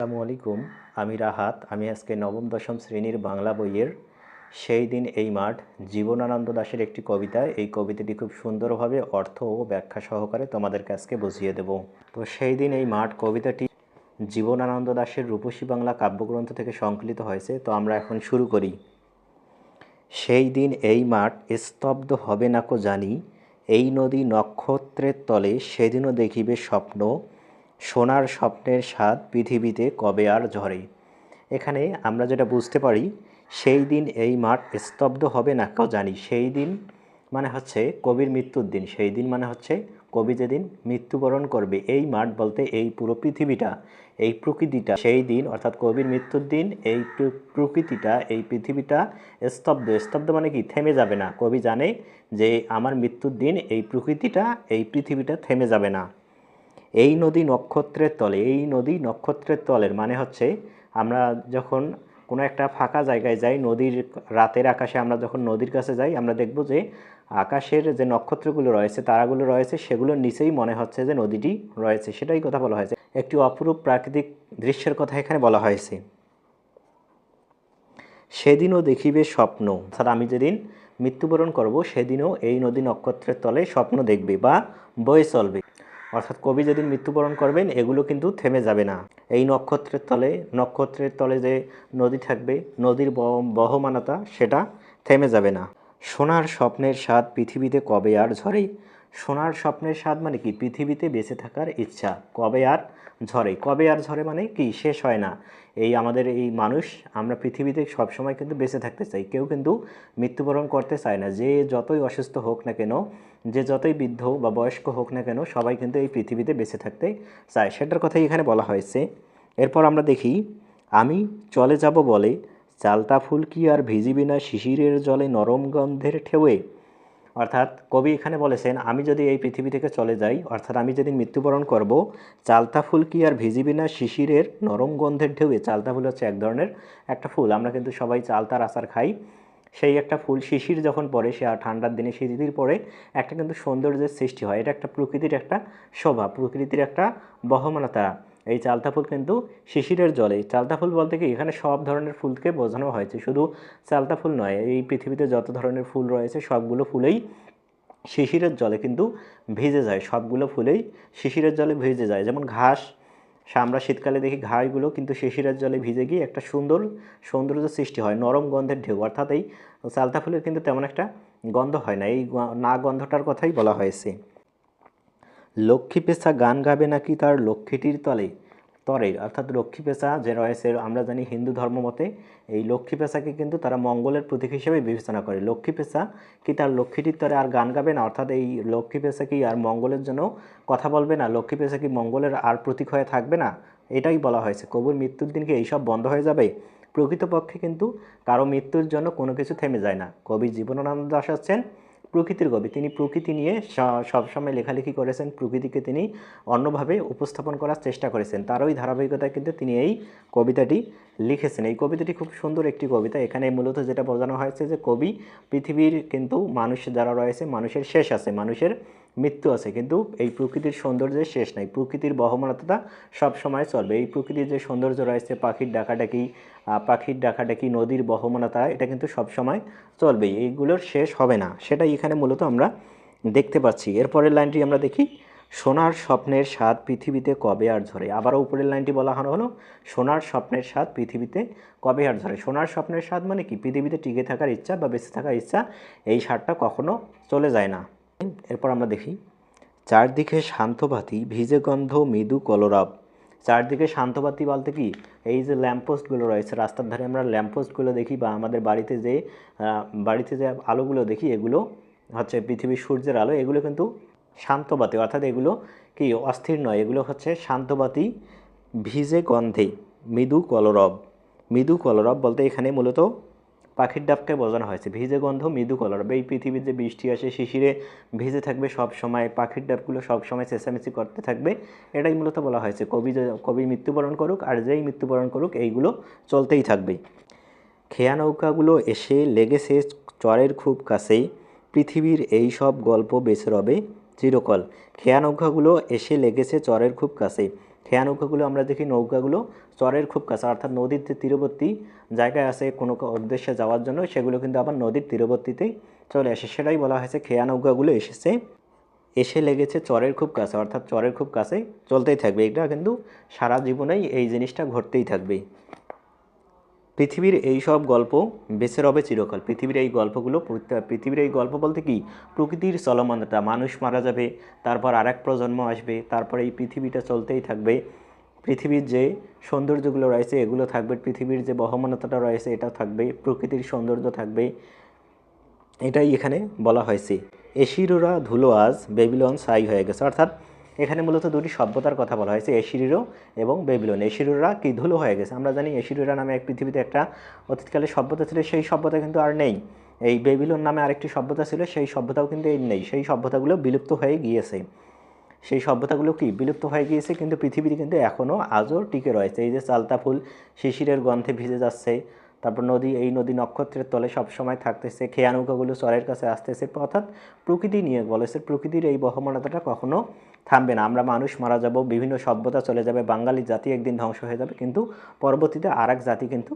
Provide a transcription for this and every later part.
আসসালামু আলাইকুম, আমি রাহাত। আমি আজকে নবম, দশম শ্রেণির বাংলা বইয়ের সেই দিন, এই মাঠ জীবনানন্দ দাশের একটি কবিতা। এই কবিতাটি খুব সুন্দরভাবে অর্থ ও ব্যাখ্যা সহকারে তোমাদেরকে আজকে বুঝিয়ে দেব। তো সেই দিন, এই মাঠ কবিতাটি জীবনানন্দ দাশের রূপসী বাংলা কাব্যগ্রন্থ থেকে সংকলিত হয়েছে। তো আমরা এখন শুরু করি। সেই দিন, এই মাঠ স্তব্ধ হবে না কো জানি, এই নদী নক্ষত্রের তলে সেদিনও দেখিবে স্বপ্ন সোনার স্বপ্নের স্বাদ পৃথিবীতে কবে আর ঝরে? এখানে আমরা যেটা বুঝতে পারি, সেই দিন এই মাঠ স্তব্ধ হবে না, কেউ জানি। সেই দিন মানে হচ্ছে কবির মৃত্যুর দিন। সেই দিন মানে হচ্ছে কবি যেদিন মৃত্যুবরণ করবে, এই মাঠ বলতে এই পুরো পৃথিবীটা, এই প্রকৃতিটা। সেই দিন অর্থাৎ কবির মৃত্যুর দিন, এই প্রকৃতিটা, এই পৃথিবীটা স্তব্ধ। স্তব্ধ মানে কি? থেমে যাবে না। কবি জানে যে আমার মৃত্যুর দিন এই প্রকৃতিটা, এই পৃথিবীটা থেমে যাবে না। এই নদী নক্ষত্রের তলে, এই নদী নক্ষত্রের তলের মানে হচ্ছে আমরা যখন কোনো একটা ফাঁকা জায়গায় যাই, নদীর রাতের আকাশে আমরা যখন নদীর কাছে যাই, আমরা দেখব যে আকাশের যে নক্ষত্রগুলো রয়েছে, তারাগুলো রয়েছে, সেগুলোর নিচেই মনে হচ্ছে যে নদীটি রয়েছে। সেটাই কথা বলা হয়েছে। একটি অপরূপ প্রাকৃতিক দৃশ্যের কথা এখানে বলা হয়েছে। সেদিনও দেখিবে স্বপ্ন। অর্থাৎ আমি যেদিন মৃত্যুবরণ করব, সেদিনও এই নদী নক্ষত্রের তলে স্বপ্ন দেখবে বা বয়ে চলবে। অর্থাৎ কবি যেদিন মৃত্যুবরণ করবেন, এগুলো কিন্তু থেমে যাবে না। এই নক্ষত্রের তলে নক্ষত্রের তলে যে নদী থাকবে, নদীর বহ- বহমানতা, সেটা থেমে যাবে না। সোনার স্বপ্নের স্বাদ পৃথিবীতে কবে আর ঝরে সোনার স্বপ্নের স্বাদ মানে কি? পৃথিবীতে বেঁচে থাকার ইচ্ছা। কবে আর ঝরে? কবে আর ঝরে মানে কি? শেষ হয় না। এই আমাদের এই মানুষ, আমরা পৃথিবীতে সবসময় কিন্তু বেঁচে থাকতে চাই। কেউ কিন্তু মৃত্যুবরণ করতে চায় না। যে যতই অসুস্থ হোক না কেন, যে যতই বৃদ্ধ বা বয়স্ক হোক না কেন, সবাই কিন্তু এই পৃথিবীতে বেঁচে থাকতে চায়। সেটার কথাই এখানে বলা হয়েছে। এরপর আমরা দেখি, আমি চলে যাব বলে, চালতা ফুল কি আর ভিজিবি না শিশিরের জলে নরম গন্ধের ঠেউয়ে? অর্থাৎ কবি এখানে বলেছেন, আমি যদি এই পৃথিবী থেকে চলে যাই, অর্থাৎ আমি যেদিন মৃত্যুবরণ করব, চালতা ফুল কি আর ভিজিবি না শিশিরের নরম গন্ধের ঢেউয়ে? চালতা ফুল হচ্ছে এক ধরনের একটা ফুল। আমরা কিন্তু সবাই চালতার আচার খাই। সেই একটা ফুল শিশির যখন পড়ে, সে আর ঠান্ডার দিনে শিশির পরে একটা কিন্তু সৌন্দর্যের সৃষ্টি হয়। এটা একটা প্রকৃতির একটা শোভা, প্রকৃতির একটা বহমানতা। এই চালতা ফুল কিন্তু শিশিরের জলে। চালতা ফুল বলতে কি? এখানে সব ধরনের ফুলকে বোঝানো হয়েছে। শুধু চালতা ফুল নয়, এই পৃথিবীতে যত ধরনের ফুল রয়েছে, সবগুলো ফুলেই শিশিরের জলে কিন্তু ভিজে যায়। সবগুলো ফুলেই শিশিরের জলে ভিজে যায়। যেমন ঘাস আমরা শীতকালে দেখি ঘাসগুলো কিন্তু শিশিরের জলে ভিজে গিয়ে একটা সুন্দর সৌন্দর্য সৃষ্টি হয়, নরম গন্ধের ঢেউ। অর্থাৎ এই চালতা ফুলের কিন্তু তেমন একটা গন্ধ হয় না। এই না গন্ধটার কথাই বলা হয়েছে। লক্ষ্মী পেশা গান গাবে নাকি তার লক্ষ্মীটির তলে? তরে অর্থাৎ লক্ষ্মী পেশা যে রয়েছে, আমরা জানি হিন্দু ধর্ম মতে এই লক্ষ্মী পেশাকে কিন্তু তারা মঙ্গলের প্রতীক হিসেবে বিবেচনা করে। লক্ষ্মী পেশা কি তার লক্ষ্মীটির তরে আর গান গাবে না? অর্থাৎ এই লক্ষ্মী পেশা কি আর মঙ্গলের জন্য কথা বলবে না? লক্ষ্মী পেশা কি মঙ্গলের আর প্রতীক হয়ে থাকবে না? এটাই বলা হয়েছে। কবুর মৃত্যুর দিনকে এইসব বন্ধ হয়ে যাবে? প্রকৃতপক্ষে কিন্তু কারও মৃত্যুর জন্য কোনো কিছু থেমে যায় না। কবি জীবনানন্দ দাস আছেন। প্রকৃতির কবি তিনি প্রকৃতি নিয়ে সবসময় লেখালেখি করেছেন, প্রকৃতিকে তিনি অন্যভাবে উপস্থাপন করার চেষ্টা করেছেন। তারই ধারাবাহিকতায় কিন্তু তিনি এই কবিতাটি লিখেছেন। এই কবিতাটি খুব সুন্দর একটি কবিতা। এখানে মূলত যেটা বোঝানো হয়েছে যে কবি পৃথিবীর কিন্তু মানুষ যারা রয়েছে, মানুষের শেষ আছে, মানুষের মৃত্যু আছে, কিন্তু এই প্রকৃতির সৌন্দর্যের শেষ নাই। প্রকৃতির বহমানতা সব সময় চলবে। এই প্রকৃতির যে সৌন্দর্য রয়েছে, পাখির ডাকাডাকি পাখির ডাকাডাকি, নদীর বহমানতা, এটা কিন্তু সব সময় চলবেই। এইগুলোর শেষ হবে না। সেটাই এখানে মূলত আমরা দেখতে পাচ্ছি। এরপরের লাইনটি আমরা দেখি, সোনার স্বপ্নের স্বাদ পৃথিবীতে কবে আর ঝরে? আবারও উপরের লাইনটি বলা হলো সোনার স্বপ্নের স্বাদ পৃথিবীতে কবে আর ঝরে? সোনার স্বপ্নের স্বাদ মানে কি? পৃথিবীতে টিকে থাকার ইচ্ছা বা বেঁচে থাকার ইচ্ছা, এই স্বাদটা কখনো চলে যায় না। এরপর আমরা দেখি, চারদিকে শান্তবাতি ভিজে গন্ধ, মৃদু কলরব। চারদিকে শান্তবাতি বলতে কি? এই যে ল্যাম্পপোস্টগুলো রয়েছে, রাস্তার ধারে আমরা ল্যাম্পপোস্টগুলো দেখি বা আমাদের বাড়িতে যে বাড়িতে যে আলোগুলো দেখি, এগুলো হচ্ছে পৃথিবীর সূর্যের আলো। এগুলো কিন্তু শান্তবাতি অর্থাৎ এগুলো কি? অস্থির নয়, এগুলো হচ্ছে শান্তবাতি ভিজে গন্ধে, মৃদু কলরব। মৃদু কলরব বলতে এখানে মূলত পাখির ডাবকে বোঝানো হয়েছে। ভিজে গন্ধ, মৃদু কলরব এই পৃথিবীর যে বৃষ্টি আসে, শিশিরে ভিজে থাকবে সব সময় পাখির ডাবগুলো সব সময় চেঁচামেচি করতে থাকবে। এটাই মূলত বলা হয়েছে। কবি কবি মৃত্যুবরণ করুক আর যেই মৃত্যুবরণ করুক, এইগুলো চলতেই থাকবে। খেয়া নৌকাগুলো এসে লেগেছে চরের খুব কাছেই। পৃথিবীর এই সব গল্প বেছে রবে চিরকল। খেয়া নৌকাগুলো এসে লেগেছে চরের খুব কাছে খেয়া নৌকাগুলো আমরা দেখি, নৌকাগুলো চরের খুব কাছে, অর্থাৎ নদীর যে তীরবর্তী জায়গায় আসে কোনো উদ্দেশ্যে যাওয়ার জন্য, সেগুলো কিন্তু আবার নদীর তীরবর্তীতেই চলে আসে। সেটাই বলা হয়েছে, খেয়া নৌকাগুলো এসেছে, এসে লেগেছে চরের খুব কাছে, অর্থাৎ চরের খুব কাছে চলতেই থাকবে। এটা কিন্তু সারা জীবনেই এই জিনিসটা ঘটতেই থাকবে পৃথিবীর এই সব গল্প বেঁচে রবে চিরকাল। পৃথিবীর এই গল্পগুলো পৃথিবীর এই গল্প বলতে কি? প্রকৃতির চলমানতা, মানুষ মারা যাবে, তারপর আরেক প্রজন্ম আসবে, তারপর এই পৃথিবীটা চলতেই থাকবে। পৃথিবীর যে সৌন্দর্যগুলো রয়েছে, এগুলো থাকবে। পৃথিবীর যে বহমানতাটা রয়েছে, এটা থাকবে। প্রকৃতির সৌন্দর্য থাকবে। এটাই এখানে বলা হয়েছে। এশিরোরা ধুলো আজ বেবিলন সাই হয়ে গেছে। অর্থাৎ এখানে মূলত দুটি সভ্যতার কথা বলা হয়েছে এশিরিরো এবং বেবিলন। এশিরোরা কি ধুলো হয়ে গেছে? আমরা জানি এশিরোরা নামে এক পৃথিবীতে একটা অতীতকালে সভ্যতা ছিল, সেই সভ্যতা কিন্তু আর নেই। এই বেবিলন নামে আরেকটি সভ্যতা ছিল, সেই সভ্যতাও কিন্তু এই নেই। সেই সভ্যতাগুলো বিলুপ্ত হয়ে গিয়েছে। সেই সভ্যতাগুলো কি বিলুপ্ত হয়ে গিয়েছে? কিন্তু পৃথিবীতে কিন্তু এখনও আজও টিকে রয়েছে। এই যে চালতা ফুল শিশিরের গন্ধে ভিজে যাচ্ছে তারপর নদী, এই নদী নক্ষত্রের তলে সবসময় থাকতেছে। খেয়া নৌকাগুলো চরের কাছে আসতেছে। অর্থাৎ প্রকৃতি নিয়ে বলেছে প্রকৃতির এই বহমানতাটা কখনো থামবে না। আমরা মানুষ মারা যাব, বিভিন্ন সভ্যতা চলে যাবে, বাঙালি জাতি একদিন ধ্বংস হয়ে যাবে, কিন্তু পরবর্তীতে আর জাতি কিন্তু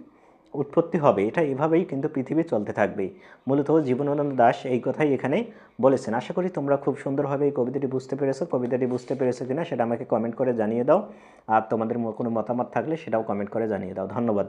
উৎপত্তি হবে। এটা এভাবেই কিন্তু পৃথিবী চলতে থাকবে মূলত জীবনানন্দ দাস এই কথাই এখানে বলেছেন। আশা করি তোমরা খুব সুন্দরভাবে এই কবিতাটি বুঝতে পেরেছ। কবিতাটি বুঝতে পেরেছ কিনা সেটা আমাকে কমেন্ট করে জানিয়ে দাও। আর তোমাদের কোনো মতামত থাকলে সেটাও কমেন্ট করে জানিয়ে দাও। ধন্যবাদ।